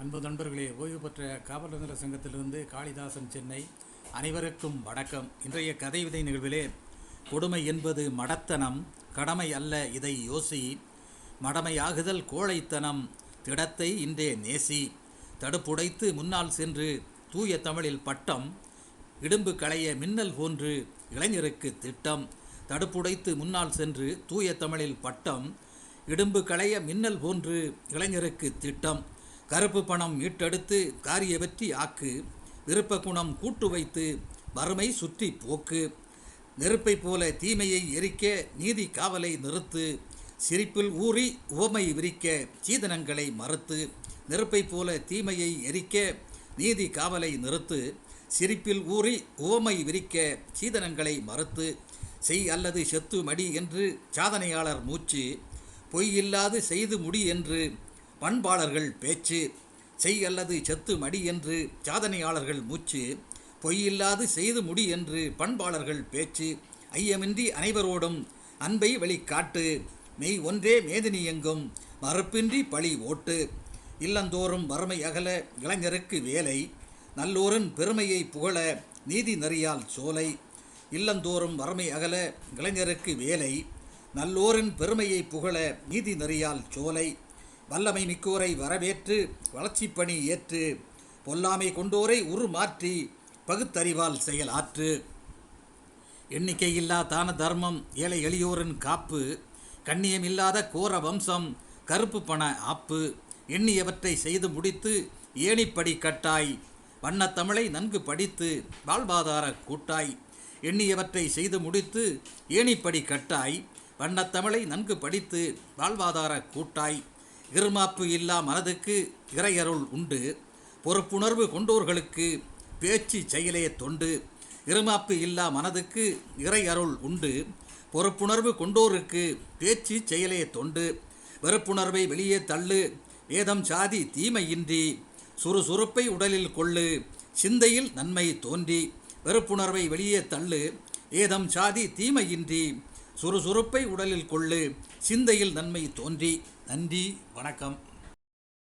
அன்பு நண்பர்களே ஓய்வு பெற்ற காவல் நல சங்கத்திலிருந்து காளிதாசன் சென்னை. அனைவருக்கும் வணக்கம். இன்றைய கதை விதை நிகழ்விலே கொடுமை என்பது மடத்தனம் கடமை அல்ல இதை யோசி மடமையாகுதல் கோழைத்தனம் திடத்தை இன்றே நேசி தடுப்புடைத்து முன்னால் சென்று தூய தமிழில் பட்டம் இடும்பு களைய மின்னல் போன்று இளைஞருக்கு திட்டம் தடுப்புடைத்து முன்னால் சென்று தூய தமிழில் பட்டம் இடும்பு களைய மின்னல் போன்று இளைஞருக்கு திட்டம் கருப்பு பணம் மீட்டெடுத்து காரிய வெற்றி ஆக்கு விருப்ப குணம் கூட்டு வைத்து வறுமை சுற்றி போக்கு நெருப்பை போல தீமையை எரிக்க நீதி காவலை நிறுத்து சிரிப்பில் ஊறி உவமை விரிக்க சீதனங்களை மறுத்து நெருப்பை போல தீமையை எரிக்க நீதி காவலை நிறுத்து சிரிப்பில் ஊறி உவமை விரிக்க சீதனங்களை மறுத்து செய் அல்லது செத்து மடி என்று சாதனையாளர் மூச்சு பொய் இல்லாது செய்து முடி என்று பண்பாளர்கள் பேச்சு செய் அல்லது செத்து மடி என்று சாதனையாளர்கள் மூச்சு பொய்யில்லாது செய்து முடி என்று பண்பாளர்கள் பேச்சு ஐயமின்றி அனைவரோடும் அன்பை வெளிக்காட்டு மெய் ஒன்றே மேதினி எங்கும் மறுப்பின்றி பழி ஓட்டு. இல்லந்தோறும் வறுமை அகல இளைஞருக்கு வேலை நல்லோரின் பெருமையை புகழ நீதி நெறியால் சோலை. இல்லந்தோறும் வறுமை அகல இளைஞருக்கு வேலை நல்லோரின் பெருமையை புகழ நீதி நெறியால் சோலை. வல்லமை மிக்கோரை வரவேற்று வளர்ச்சிப் பணி ஏற்று பொல்லாமை கொண்டோரை உருமாற்றி பகுத்தறிவால் செயலாற்று. எண்ணிக்கையில்லா தான தர்மம் ஏழை எளியோரின் காப்பு கண்ணியமில்லாத கோர வம்சம் கருப்பு பண ஆப்பு எண்ணியவற்றை செய்து முடித்து ஏணிப்படி கட்டாய் வண்ணத்தமிழை நன்கு படித்து வாழ்வாதார கூட்டாய். எண்ணியவற்றை செய்து முடித்து ஏணிப்படி கட்டாய் வண்ணத்தமிழை நன்கு படித்து வாழ்வாதார கூட்டாய். இருமாப்பு இல்லா மனதுக்கு இறையருள் உண்டு. பொறுப்புணர்வு கொண்டோர்களுக்கு பேச்சு செயலே தொண்டு. இருமாப்பு இல்லா மனதுக்கு இறையருள் உண்டு. பொறுப்புணர்வு கொண்டோருக்கு பேச்சு செயலே தொண்டு. வெறுப்புணர்வை வெளியே தள்ளு. வேதம் சாதி தீமையின்றி சுறுசுறுப்பை உடலில் கொள்ளு. சிந்தையில் நன்மை தோன்றி. வெறுப்புணர்வை வெளியே தள்ளு. ஏதம் சாதி தீமையின்றி சுறுசுறுப்பை உடலில் கொள்ளு சிந்தையில் நன்மை தோன்றி. நன்றி வணக்கம்.